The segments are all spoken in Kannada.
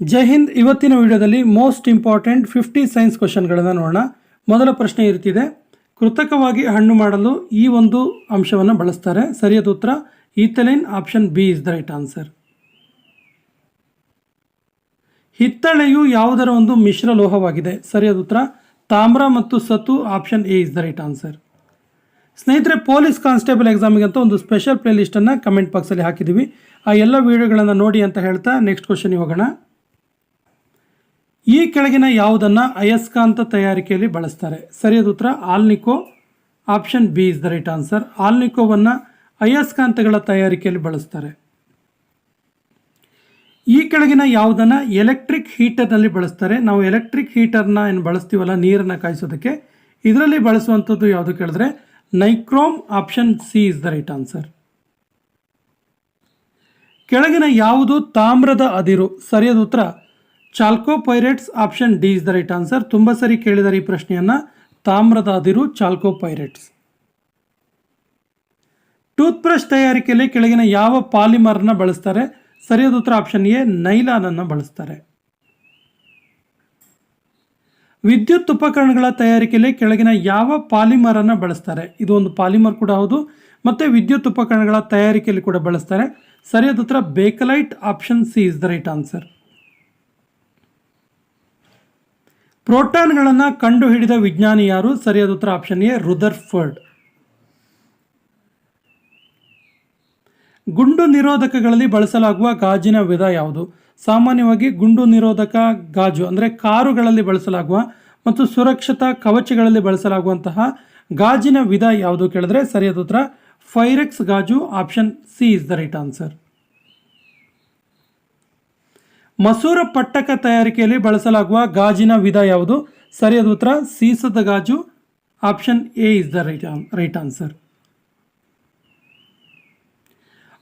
ಜೈ ಹಿಂದ್. ಇವತ್ತಿನ ವಿಡಿಯೋದಲ್ಲಿ ಮೋಸ್ಟ್ ಇಂಪಾರ್ಟೆಂಟ್ ಫಿಫ್ಟಿ ಸೈನ್ಸ್ ಕ್ವಶನ್ಗಳನ್ನು ನೋಡೋಣ. ಮೊದಲ ಪ್ರಶ್ನೆ ಇರ್ತಿದೆ. ಕೃತಕವಾಗಿ ಹಣ್ಣು ಮಾಡಲು ಈ ಒಂದು ಅಂಶವನ್ನು ಬಳಸ್ತಾರೆ. ಸರಿಯಾದ ಉತ್ತರ ethylene option B is the right answer ಹಿತ್ತಳೆಯು ಯಾವುದರ ಒಂದು ಮಿಶ್ರ ಲೋಹವಾಗಿದೆ? ಸರಿಯಾದ ಉತ್ತರ, ತಾಮ್ರ ಮತ್ತು ಸತು option A is the right answer ಸ್ನೇಹಿತರೆ ಪೊಲೀಸ್ ಕಾನ್ಸ್ಟೇಬಲ್ ಎಕ್ಸಾಮಿಗಂತ ಒಂದು ಸ್ಪೆಷಲ್ ಪ್ಲೇಲಿಸ್ಟನ್ನು ಕಮೆಂಟ್ ಬಾಕ್ಸಲ್ಲಿ ಹಾಕಿದ್ದೀವಿ ಆ ಎಲ್ಲ ವಿಡಿಯೋಗಳನ್ನು ನೋಡಿ ಅಂತ ಹೇಳ್ತಾ ನೆಕ್ಸ್ಟ್ ಕ್ವಶನ್ಗೆ ಹೋಗೋಣ. ಈ ಕೆಳಗಿನ ಯಾವುದನ್ನು ಅಯಸ್ಕಾಂತ ತಯಾರಿಕೆಯಲ್ಲಿ ಬಳಸ್ತಾರೆ. ಸರಿಯಾದ ಉತ್ತರ alnico. Option B is the right answer. ಆಲ್ನಿಕೋವನ್ನು ಅಯಸ್ಕಾಂತಗಳ ತಯಾರಿಕೆಯಲ್ಲಿ ಬಳಸ್ತಾರೆ. ಈ ಕೆಳಗಿನ ಯಾವುದನ್ನು ಎಲೆಕ್ಟ್ರಿಕ್ ಹೀಟರ್ನಲ್ಲಿ ಬಳಸ್ತಾರೆ. ನಾವು ಎಲೆಕ್ಟ್ರಿಕ್ ಹೀಟರ್ನ ಏನು ಬಳಸ್ತೀವಲ್ಲ, ನೀರನ್ನು ಕಾಯಿಸೋದಕ್ಕೆ. ಇದರಲ್ಲಿ ಬಳಸುವಂಥದ್ದು ಯಾವುದು ಕೇಳಿದ್ರೆ nichrome, option C is the right answer. ಕೆಳಗಿನ ಯಾವುದು ತಾಮ್ರದ ಅದಿರು. ಸರಿಯಾದ ಉತ್ತರ chalcopyrites option D is the right answer. ತುಂಬ ಸರಿ ಕೇಳಿದ್ದಾರೆ ಈ ಪ್ರಶ್ನೆಯನ್ನು. ತಾಮ್ರದ ಅದಿರು ಚಾಲ್ಕೋಪೈರೇಟ್ಸ್ ಟೂತ್ ಬ್ರಷ್ ತಯಾರಿಕೆಯಲ್ಲಿ ಕೆಳಗಿನ ಯಾವ ಪಾಲಿಮರ್ನ ಬಳಸ್ತಾರೆ? ಸರಿಯಾದ ಉತ್ತರ ಆಪ್ಷನ್ ಎ, ನೈಲಾನನ್ನು ಬಳಸ್ತಾರೆ. ವಿದ್ಯುತ್ ಉಪಕರಣಗಳ ತಯಾರಿಕೆಯಲ್ಲಿ ಕೆಳಗಿನ ಯಾವ ಪಾಲಿಮರನ್ನು ಬಳಸ್ತಾರೆ? ಇದು ಒಂದು ಪಾಲಿಮರ್ ಕೂಡ ಹೌದು, ಮತ್ತು ವಿದ್ಯುತ್ ಉಪಕರಣಗಳ ತಯಾರಿಕೆಯಲ್ಲಿ ಕೂಡ ಬಳಸ್ತಾರೆ. ಸರಿಯಾದ ಉತ್ತರ, bakelite option C is the right answer. ಪ್ರೋಟಾನ್ಗಳನ್ನು ಕಂಡುಹಿಡಿದ ವಿಜ್ಞಾನಿ ಯಾರು? ಸರಿಯಾದ ಉತ್ತರ ಆಪ್ಷನ್ ಎ, ರುದರ್ಫರ್ಡ್. ಗುಂಡು ನಿರೋಧಕಗಳಲ್ಲಿ ಬಳಸಲಾಗುವ ಗಾಜಿನ ವಿಧ ಯಾವುದು? ಸಾಮಾನ್ಯವಾಗಿ ಗುಂಡು ನಿರೋಧಕ ಗಾಜು, ಅಂದರೆ ಕಾರುಗಳಲ್ಲಿ ಬಳಸಲಾಗುವ ಮತ್ತು ಸುರಕ್ಷತಾ ಕವಚಗಳಲ್ಲಿ ಬಳಸಲಾಗುವಂತಹ ಗಾಜಿನ ವಿಧ ಯಾವುದು ಕೇಳಿದ್ರೆ ಸರಿಯಾದ ಉತ್ತರ ಫೈರೆಕ್ಸ್ ಗಾಜು, option C is the right answer ಮಸೂರ ಪಟ್ಟಕ ತಯಾರಿಕೆಯಲ್ಲಿ ಬಳಸಲಾಗುವ ಗಾಜಿನ ವಿಧ ಯಾವುದು? ಸರಿಯಾದ ಉತ್ತರ. ಸೀಸದ ಗಾಜು. Option A is the right right answer.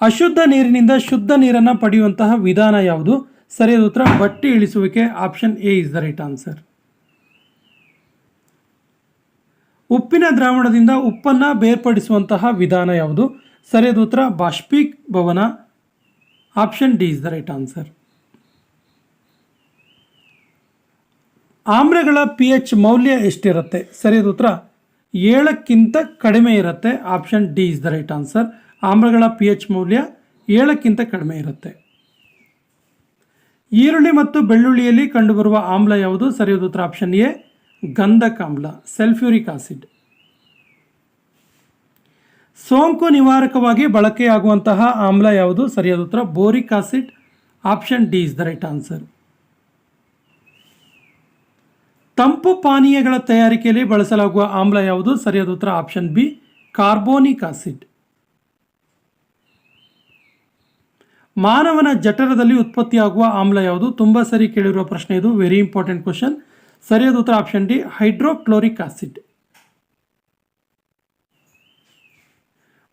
ಅಶುದ್ಧ ನೀರಿನಿಂದ ಶುದ್ಧ ನೀರನ್ನು ಪಡೆಯುವಂತಹ ವಿಧಾನ ಯಾವುದು? ಸರಿಯಾದ ಉತ್ತರ. ಬಟ್ಟೆ ಇಳಿಸುವಿಕೆ. Option A is the right answer. ಉಪ್ಪಿನ ದ್ರಾವಣದಿಂದ ಉಪ್ಪನ್ನು ಬೇರ್ಪಡಿಸುವಂತಹ ವಿಧಾನ ಯಾವುದು? ಸರಿಯಾದ ಉತ್ತರ. ಬಾಷ್ಪೀಭವನ option D is the right answer. ಆಮ್ಲಗಳ P H ಮೌಲ್ಯ ಎಷ್ಟಿರುತ್ತೆ? ಸರಿಯಾದ ಉತ್ತರ. ಏಳಕ್ಕಿಂತ ಕಡಿಮೆ ಇರುತ್ತೆ. Option D is the right answer ಆಮ್ಲಗಳ P H ಮೌಲ್ಯ ಏಳಕ್ಕಿಂತ ಕಡಿಮೆ ಇರುತ್ತೆ. ಈರುಳ್ಳಿ ಮತ್ತು ಬೆಳ್ಳುಳ್ಳಿಯಲ್ಲಿ ಕಂಡುಬರುವ ಆಮ್ಲ ಯಾವುದು? ಸರಿಯಾದ ಉತ್ತರ. ಆಪ್ಷನ್ ಎ ಗಂಧಕಾಮ್ಲ ಸೆಲ್ಫ್ಯೂರಿಕ್ ಆಸಿಡ್ ಸೋಂಕು ನಿವಾರಕವಾಗಿ ಬಳಕೆಯಾಗುವಂತಹ ಆಮ್ಲ ಯಾವುದು? ಸರಿಯಾದ ಉತ್ತರ. Boric acid option D is the right answer ತಂಪು ಪಾನೀಯಗಳ ತಯಾರಿಕೆಯಲ್ಲಿ ಬಳಸಲಾಗುವ ಆಮ್ಲ ಯಾವುದು? ಸರಿಯಾದ ಉತ್ತರ ಆಪ್ಷನ್ ಬಿ, ಕಾರ್ಬೋನಿಕ್ ಆಸಿಡ್. ಮಾನವನ ಜಠರದಲ್ಲಿ ಉತ್ಪತ್ತಿಯಾಗುವ ಆಮ್ಲ ಯಾವುದು? ತುಂಬ ಸರಿ ಕೇಳಿರುವ ಪ್ರಶ್ನೆ ಇದು. ವೆರಿ ಇಂಪಾರ್ಟೆಂಟ್ ಕ್ವಶನ್ ಸರಿಯಾದ ಉತ್ತರ ಆಪ್ಷನ್ ಡಿ, ಹೈಡ್ರೋಕ್ಲೋರಿಕ್ ಆಸಿಡ್.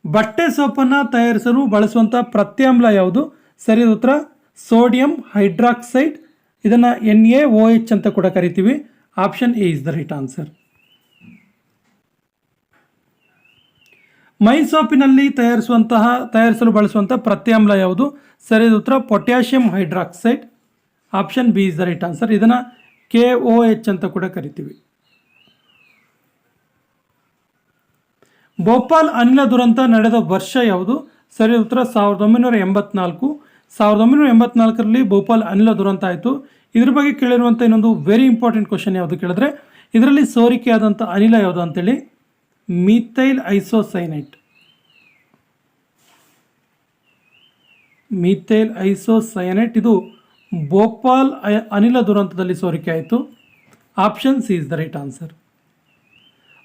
ಬಟ್ಟೆ ಸೋಪನ್ನು ತಯಾರಿಸಲು ಬಳಸುವಂಥ ಪ್ರತ್ಯಾಮ್ಲ ಯಾವುದು? ಸರಿಯಾದ ಉತ್ತರ, ಸೋಡಿಯಂ ಹೈಡ್ರಾಕ್ಸೈಡ್. ಇದನ್ನು ಎನ್ ಎ ಓ ಎಚ್ ಅಂತ ಕೂಡ ಕರಿತೀವಿ. Option A is the right answer ಮೈ ಸೋಪಿನಲ್ಲಿ ತಯಾರಿಸುವಂತಹ, ತಯಾರಿಸಲು ಬಳಸುವಂಥ ಪ್ರತ್ಯಾಮ್ಲ ಯಾವುದು? ಸರಿಯಾದ ಉತ್ತರ, potassium hydroxide. Option B is the right answer ಇದನ್ನು ಕೆ ಒ ಎಚ್ ಅಂತ ಕೂಡ ಕರಿತೀವಿ. ಭೋಪಾಲ್ ಅನಿಲ ದುರಂತ ನಡೆದ ವರ್ಷ ಯಾವುದು? ಸರಿಯಾದ ಉತ್ತರ, ಸಾವಿರದ ಒಂಬೈನೂರ ಎಂಬತ್ನಾಲ್ಕು. ಸಾವಿರದ ಒಂಬೈನೂರ ಎಂಬತ್ನಾಲ್ಕರಲ್ಲಿ ಭೋಪಾಲ್ ಅನಿಲ ದುರಂತ ಆಯಿತು. ಇದ್ರ ಬಗ್ಗೆ ಕೇಳಿರುವಂಥ ಇನ್ನೊಂದು ವೆರಿ ಇಂಪಾರ್ಟೆಂಟ್ ಕ್ವಶನ್ ಯಾವುದು ಕೇಳಿದ್ರೆ, ಇದರಲ್ಲಿ ಸೋರಿಕೆಯಾದಂಥ ಅನಿಲ ಯಾವುದು ಅಂತೇಳಿ ಮೀಥೈಲ್ ಐಸೋಸೈನೈಟ್ ಮೀಥೈಲ್ ಐಸೋಸೈನೈಟ್ ಇದು ಭೋಪಾಲ್ ಅನಿಲ ದುರಂತದಲ್ಲಿ ಸೋರಿಕೆ ಆಯಿತು. Option C is the right answer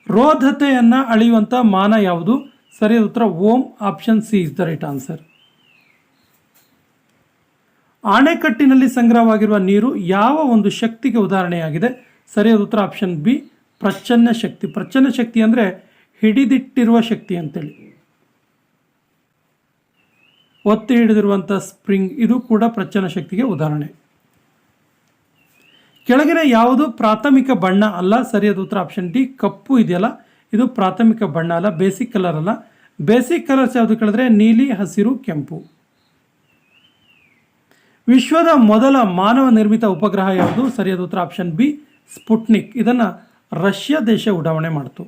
ರೋಧತೆಯನ್ನು ಅಳೆಯುವಂಥ ಮಾನ ಯಾವುದು? ಸರಿಯಾದ ಉತ್ತರ, ohm. Option C is the right answer ಆಣೆಕಟ್ಟಿನಲ್ಲಿ ಸಂಗ್ರಹವಾಗಿರುವ ನೀರು ಯಾವ ಒಂದು ಶಕ್ತಿಗೆ ಉದಾಹರಣೆಯಾಗಿದೆ? ಸರಿಯಾದ ಉತ್ತರ ಆಪ್ಷನ್ ಬಿ ಪ್ರಚ್ಛನ್ನ ಶಕ್ತಿ. ಪ್ರಚ್ಛನ್ನ ಶಕ್ತಿ ಅಂದರೆ ಹಿಡಿದಿಟ್ಟಿರುವ ಶಕ್ತಿ ಅಂತೇಳಿ. ಒತ್ತಿ ಹಿಡಿದಿರುವಂಥ ಸ್ಪ್ರಿಂಗ್ ಇದು ಕೂಡ ಪ್ರಚ್ಛನ್ನ ಶಕ್ತಿಗೆ ಉದಾಹರಣೆ. ಕೆಳಗಿನ ಯಾವುದು? ಪ್ರಾಥಮಿಕ ಬಣ್ಣ ಅಲ್ಲ. ಸರಿಯಾದ ಉತ್ತರ ಆಪ್ಷನ್ ಡಿ ಕಪ್ಪು ಇದೆಯಲ್ಲ. ಇದು ಪ್ರಾಥಮಿಕ ಬಣ್ಣ ಅಲ್ಲ ಬೇಸಿಕ್ ಕಲರ್ ಅಲ್ಲ. ಬೇಸಿಕ್ ಕಲರ್ಸ್ ಯಾವುದು ಕೇಳಿದ್ರೆ? ನೀಲಿ, ಹಸಿರು, ಕೆಂಪು. ವಿಶ್ವದ ಮೊದಲ ಮಾನವ ನಿರ್ಮಿತ ಉಪಗ್ರಹ ಯಾವುದು? ಸರಿಯಾದ ಉತ್ತರ ಆಪ್ಷನ್ ಬಿ ಸ್ಪುಟ್ನಿಕ್. ಇದನ್ನು ರಷ್ಯಾ ದೇಶ ಉಡಾವಣೆ ಮಾಡಿತು.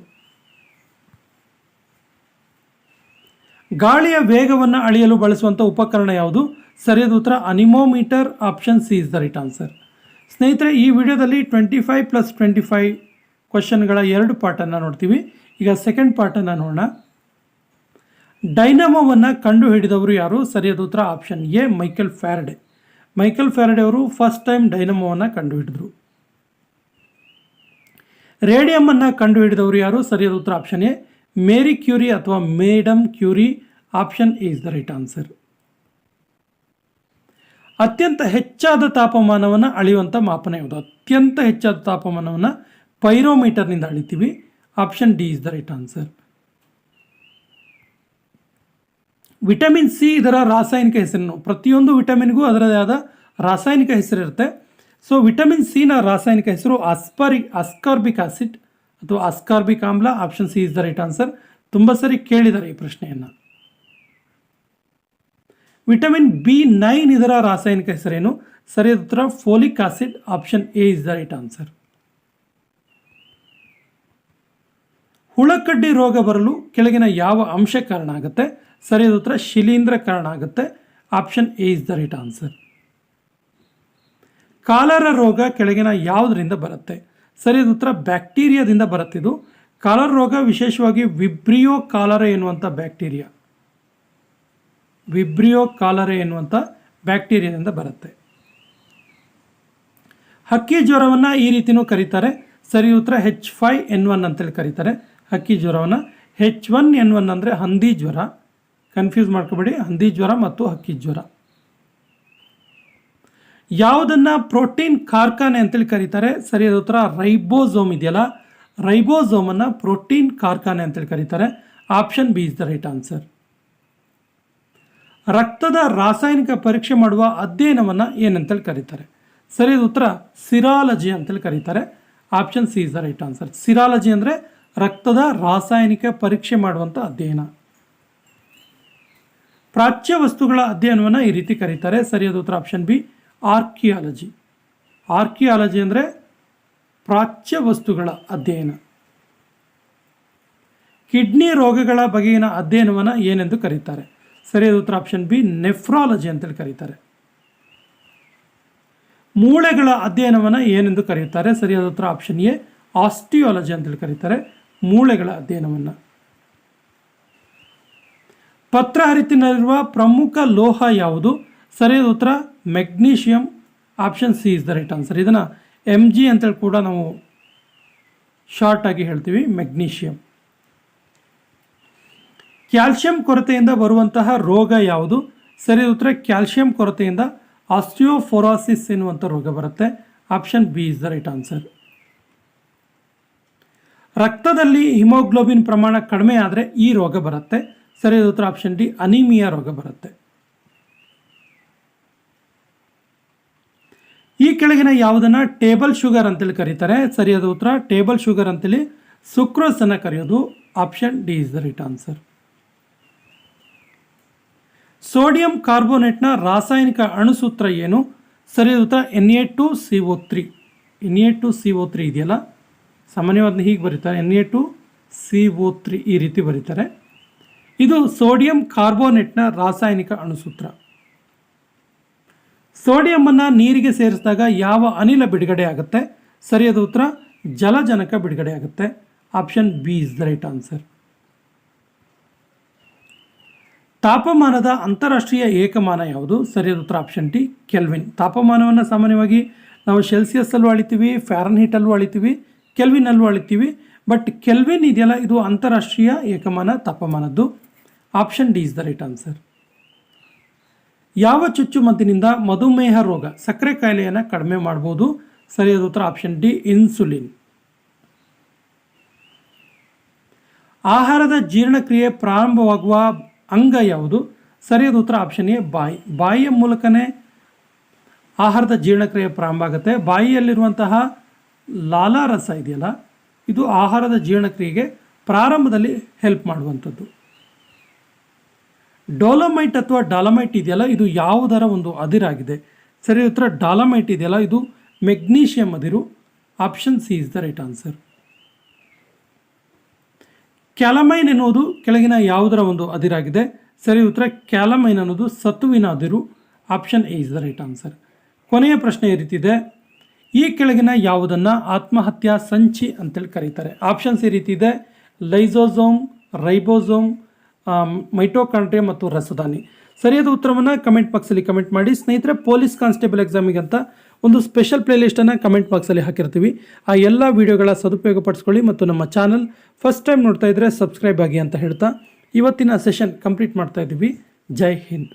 ಗಾಳಿಯ ವೇಗವನ್ನು ಅಳೆಯಲು ಬಳಸುವಂಥ ಉಪಕರಣ ಯಾವುದು? ಸರಿಯಾದ ಉತ್ತರ anemometer option C is the right answer ಸ್ನೇಹಿತರೆ, ಈ ವಿಡಿಯೋದಲ್ಲಿ twenty five plus twenty five ಕ್ವಶನ್ಗಳ ಎರಡು ಪಾರ್ಟನ್ನು ನೋಡ್ತೀವಿ. ಈಗ ಸೆಕೆಂಡ್ ಪಾರ್ಟನ್ನು ನೋಡೋಣ. ಡೈನಮೋವನ್ನು ಕಂಡುಹಿಡಿದವರು ಯಾರು? ಸರಿಯಾದ ಉತ್ತರ option A Michael Faraday Michael Faraday ಅವರು ಫಸ್ಟ್ ಟೈಮ್ ಡೈನಮೋವನ್ನು ರೇಡಿಯಂ ರೇಡಿಯಮನ್ನು ಕಂಡುಹಿಡಿದವರು ಯಾರು? ಸರಿಯಾದ ಉತ್ತರ ಆಪ್ಷನ್ ಎ, ಮೇರಿ ಕ್ಯೂರಿ ಅಥವಾ madam Curie. Option is the right answer. ಅತ್ಯಂತ ಹೆಚ್ಚಾದ ತಾಪಮಾನವನ್ನು ಅಳೆಯುವಂಥ ಮಾಪನ ಯಾವುದು? ಅತ್ಯಂತ ಹೆಚ್ಚಾದ ತಾಪಮಾನವನ್ನು ಪೈರೋಮೀಟರ್ನಿಂದ ಅಳಿತೀವಿ. Option D is the right answer. Vitamin C ಇದರ ರಾಸಾಯನಿಕ ಹೆಸರನ್ನು. ಪ್ರತಿಯೊಂದು ವಿಟಮಿನ್ಗೂ ಅದರದೇ ಆದ ರಾಸಾಯನಿಕ ಹೆಸರಿರುತ್ತೆ ಸೊ ವಿಟಮಿನ್ ಸಿನ ರಾಸಾಯನಿಕ ಹೆಸರು ಅಸ್ಪರಿ, ಅಸ್ಕಾರ್ಬಿಕ್ ಆಸಿಡ್ ಅಥವಾ ಅಸ್ಕಾರ್ಬಿಕ್ ಆಮ್ಲ, option C is the right answer. ತುಂಬ ಸರಿ ಕೇಳಿದ್ದಾರೆ ಈ ಪ್ರಶ್ನೆಯನ್ನು. ವಿಟಮಿನ್ ಬಿ ನೈನ್ ಇದರ ರಾಸಾಯನಿಕ ಹೆಸರೇನು? ಸರಿಯಾದ ಉತ್ತರ, folic acid, option A is the right answer. ಹುಳಕಡ್ಡಿ ರೋಗ ಬರಲು ಕೆಳಗಿನ ಯಾವ ಅಂಶ ಕಾರಣ ಆಗುತ್ತೆ? ಸರಿಯಾದ ಉತ್ತರ ಶಿಲೀಂಧ್ರ ಕಾರಣ ಆಗುತ್ತೆ. Option A is the right answer. Cholera ರೋಗ ಕೆಳಗಿನ ಯಾವುದರಿಂದ ಬರುತ್ತೆ? ಸರಿಯಾದ ಉತ್ತರ ಬ್ಯಾಕ್ಟೀರಿಯಾದಿಂದ ಬರುತ್ತಿದ್ದು ಕಾಲರ ರೋಗ ವಿಶೇಷವಾಗಿ ವಿಬ್ರಿಯೋ ಕಾಲರ ಎನ್ನುವಂಥ ಬ್ಯಾಕ್ಟೀರಿಯಾ. ವಿಬ್ರಿಯೋ ಕಾಲರ ಎನ್ನುವಂಥ ಬ್ಯಾಕ್ಟೀರಿಯಾದಿಂದ ಬರುತ್ತೆ. ಹಕ್ಕಿ ಜ್ವರವನ್ನು ಈ ರೀತಿಯೂ ಕರೀತಾರೆ. ಸರಿ ಉತ್ತರ ಹೆಚ್ ಫೈ ಎನ್ ಒನ್ ಅಂತೇಳಿ ಕರೀತಾರೆ. ಹಕ್ಕಿ ಜ್ವರವನ್ನು ಹೆಚ್ ಒನ್ ಎನ್ ಒನ್ ಅಂದರೆ ಹಂದಿ ಜ್ವರ. ಕನ್ಫ್ಯೂಸ್ ಮಾಡ್ಕೋಬೇಡಿ. ಹಂದಿ ಜ್ವರ ಮತ್ತು ಹಕ್ಕಿ ಜ್ವರ. ಯಾವುದನ್ನು ಪ್ರೋಟೀನ್ ಕಾರ್ಖಾನೆ ಅಂತೇಳಿ ಕರೀತಾರೆ? ಸರಿಯಾದ ಉತ್ತರ ರೈಬೋಸೋಮ್ ಇದೆಯಲ್ಲ? ರೈಬೋಸೋಮನ್ನು ಪ್ರೋಟೀನ್ ಕಾರ್ಖಾನೆ ಅಂತೇಳಿ ಕರೀತಾರೆ. Option B is the right answer ರಕ್ತದ ರಾಸಾಯನಿಕ ಪರೀಕ್ಷೆ ಮಾಡುವ ಅಧ್ಯಯನವನ್ನು ಏನಂತೇಳಿ ಕರೀತಾರೆ? ಸರಿಯಾದ ಉತ್ತರ ಸಿರಾಲಜಿ ಅಂತೇಳಿ ಕರೀತಾರೆ. Option C is the right answer serology ಅಂದರೆ ರಕ್ತದ ರಾಸಾಯನಿಕ ಪರೀಕ್ಷೆ ಮಾಡುವಂಥ ಅಧ್ಯಯನ. ಪ್ರಾಚ್ಯ ವಸ್ತುಗಳ ಅಧ್ಯಯನವನ್ನು ಈ ರೀತಿ ಕರೀತಾರೆ. ಸರಿಯಾದ ಉತ್ತರ ಆಪ್ಷನ್ ಬಿ ಆರ್ಕಿಯಾಲಜಿ ಆರ್ಕಿಯಾಲಜಿ ಅಂದರೆ ಪ್ರಾಚ್ಯ ವಸ್ತುಗಳ ಅಧ್ಯಯನ. ಕಿಡ್ನಿ ರೋಗಗಳ ಬಗೆಗಿನ ಅಧ್ಯಯನವನ್ನು ಏನೆಂದು ಕರೀತಾರೆ. ಸರಿಯಾದ ಉತ್ತರ ಆಪ್ಷನ್ ಬಿ ನೆಫ್ರಾಲಜಿ ಅಂತೇಳಿ ಕರೀತಾರೆ. ಮೂಳೆಗಳ ಅಧ್ಯಯನವನ್ನು ಏನೆಂದು ಕರೆಯುತ್ತಾರೆ ಸರಿಯಾದ ಉತ್ತರ ಆಪ್ಷನ್ ಎ ಆಸ್ಟಿಯಾಲಜಿ ಅಂತೇಳಿ ಕರೀತಾರೆ. ಮೂಳೆಗಳ ಅಧ್ಯಯನವನ್ನು. ಪತ್ರ ಹರಿತಿನಲ್ಲಿರುವ ಪ್ರಮುಖ ಲೋಹ ಯಾವುದು? ಸರಿಯಾದ ಉತ್ತರ, magnesium. Option C is the right answer. ಇದನ್ನು ಎಂ ಜಿ ಅಂತೇಳಿ ಕೂಡ ನಾವು ಶಾರ್ಟಾಗಿ ಹೇಳ್ತೀವಿ, ಮೆಗ್ನೀಷಿಯಂ. ಕ್ಯಾಲ್ಶಿಯಂ ಕೊರತೆಯಿಂದ ಬರುವಂತಹ ರೋಗ ಯಾವುದು? ಸರಿಯಾದ ಉತ್ತರ, ಕ್ಯಾಲ್ಶಿಯಂ ಕೊರತೆಯಿಂದ ಆಸ್ಟಿಯೋಫೊರಾಸಿಸ್ ಎನ್ನುವಂಥ ರೋಗ ಬರುತ್ತೆ. Option B is the right answer. ರಕ್ತದಲ್ಲಿ ಹಿಮೋಗ್ಲೋಬಿನ್ ಪ್ರಮಾಣ ಕಡಿಮೆ ಆದರೆ ಈ ರೋಗ ಬರುತ್ತೆ. ಸರಿಯಾದ ಉತ್ತರ ಆಪ್ಷನ್ ಡಿ, ಅನಿಮಿಯಾ ರೋಗ ಬರುತ್ತೆ. ಈ ಕೆಳಗಿನ ಯಾವುದನ್ನು ಟೇಬಲ್ ಶುಗರ್ ಅಂತೇಳಿ ಕರೀತಾರೆ. ಸರಿಯಾದ ಉತ್ತರ ಟೇಬಲ್ ಶುಗರ್ ಅಂತೇಳಿ ಸುಕ್ರೋಸನ್ನು ಕರೆಯೋದು. Option D is the right answer. Sodium ಕಾರ್ಬೋನೇಟ್ನ ರಾಸಾಯನಿಕ ಅಣುಸೂತ್ರ ಏನು? ಸರಿಯಾದ ಉತ್ತರ N A two C O three. N A two C O three ಇದೆಯಲ್ಲ? ಸಾಮಾನ್ಯವಾದ ಹೀಗೆ ಬರೀತಾರೆ. N A two C O three ಈ ರೀತಿ ಬರೀತಾರೆ. ಇದು ಸೋಡಿಯಂ ಕಾರ್ಬೋನೇಟ್ನ ರಾಸಾಯನಿಕ ಅಣುಸೂತ್ರ. ಸೋಡಿಯಮನ್ನು ನೀರಿಗೆ ಸೇರಿಸಿದಾಗ ಯಾವ ಅನಿಲ ಬಿಡುಗಡೆ ಆಗುತ್ತೆ? ಸರಿಯಾದ ಉತ್ತರ, ಜಲಜನಕ ಬಿಡುಗಡೆ ಆಗುತ್ತೆ. Option B is the right answer ತಾಪಮಾನದ ಅಂತಾರಾಷ್ಟ್ರೀಯ ಏಕಮಾನ ಯಾವುದು? ಸರಿಯಾದ ಉತ್ತರ ಆಪ್ಷನ್ ಟಿ ಕೆಲ್ವಿನ್ ತಾಪಮಾನವನ್ನು ಸಾಮಾನ್ಯವಾಗಿ ನಾವು ಸೆಲ್ಸಿಯಸ್ಸಲ್ಲೂ ಅಳಿತೀವಿ ಫ್ಯಾರನ್ಹೀಟಲ್ಲೂ ಅಳಿತೀವಿ ಕೆಲ್ವಿನಲ್ಲೂ ಅಳಿತೀವಿ. ಬಟ್ ಕೆಲ್ವಿನ್ ಇದೆಯಲ್ಲ, ಇದು ಅಂತಾರಾಷ್ಟ್ರೀಯ ಏಕಮಾನ ತಾಪಮಾನದ್ದು. Option D is the right answer ಯಾವ ಚುಚ್ಚುಮದ್ದಿನಿಂದ ಮಧುಮೇಹ ರೋಗ, ಸಕ್ಕರೆ ಕಾಯಿಲೆಯನ್ನು ಕಡಿಮೆ ಮಾಡ್ಬೋದು? ಸರಿಯಾದ ಉತ್ತರ ಆಪ್ಷನ್ ಡಿ ಇನ್ಸುಲಿನ್ ಆಹಾರದ ಜೀರ್ಣಕ್ರಿಯೆ ಪ್ರಾರಂಭವಾಗುವ ಅಂಗ ಯಾವುದು? ಸರಿಯಾದ ಉತ್ತರ ಆಪ್ಷನ್ ಎ ಬಾಯಿ. ಬಾಯಿಯ ಮೂಲಕನೇ ಆಹಾರದ ಜೀರ್ಣಕ್ರಿಯೆ ಪ್ರಾರಂಭ ಆಗುತ್ತೆ. ಬಾಯಿಯಲ್ಲಿರುವಂತಹ ಲಾಲಾರಸ ಇದೆಯಲ್ಲ, ಇದು ಆಹಾರದ ಜೀರ್ಣಕ್ರಿಯೆಗೆ ಪ್ರಾರಂಭದಲ್ಲಿ ಹೆಲ್ಪ್ ಮಾಡುವಂಥದ್ದು. ಡೋಲಮೈಟ್ ಅಥವಾ ಡಾಲಮೈಟ್ ಇದೆಯಲ್ಲ, ಇದು ಯಾವುದರ ಒಂದು ಅದಿರಾಗಿದೆ. ಸರಿ ಉತ್ತರ ಡಾಲಮೈಟ್ ಇದೆಯಲ್ಲ, ಇದು ಮೆಗ್ನೀಷಿಯಂ ಅದಿರು. Option C is the right answer calamine ಎನ್ನುವುದು ಕೆಳಗಿನ ಯಾವುದರ ಒಂದು ಅದಿರಾಗಿದೆ. ಸರಿ ಉತ್ತರ ಕ್ಯಾಲಮೈನ್ ಅನ್ನೋದು ಸತ್ತುವಿನ ಅದಿರು. Option A is the right answer ಕೊನೆಯ ಪ್ರಶ್ನೆ ಈ ರೀತಿ ಇದೆ. ಈ ಕೆಳಗಿನ ಯಾವುದನ್ನು ಆತ್ಮಹತ್ಯಾ ಸಂಚಿ ಅಂತೇಳಿ ಕರೀತಾರೆ. ಆಪ್ಷನ್ಸ್ ಈ ರೀತಿ ಇದೆ. ಲೈಸೋಸೋಮ್, ರೈಬೋಸೋಮ್ ಮೈಟೋಕಾಂಡ್ರಿಯಾ ಮತ್ತು ರಸದಾನಿ. ಸರಿಯಾದ ಉತ್ತರವನ್ನು ಕಮೆಂಟ್ ಬಾಕ್ಸಲ್ಲಿ ಕಮೆಂಟ್ ಮಾಡಿ. ಸ್ನೇಹಿತರೆ, ಪೊಲೀಸ್ ಕಾನ್ಸ್ಟೇಬಲ್ ಎಕ್ಸಾಮಿಗೆ ಅಂತ ಒಂದು ಸ್ಪೆಷಲ್ ಪ್ಲೇಲಿಸ್ಟನ್ನು ಕಮೆಂಟ್ ಬಾಕ್ಸಲ್ಲಿ ಹಾಕಿರ್ತೀವಿ. ಆ ಎಲ್ಲ ವಿಡಿಯೋಗಳ ಸದುಪಯೋಗ ಪಡಿಸ್ಕೊಳ್ಳಿ ಮತ್ತು ನಮ್ಮ ಚಾನಲ್ ಫಸ್ಟ್ ಟೈಮ್ ನೋಡ್ತಾ ಇದ್ದರೆ ಸಬ್ಸ್ಕ್ರೈಬ್ ಆಗಿ ಅಂತ ಹೇಳ್ತಾ ಇವತ್ತಿನ ಸೆಷನ್ ಕಂಪ್ಲೀಟ್ ಮಾಡ್ತಾ ಇದ್ದೀವಿ. ಜೈ ಹಿಂದ್.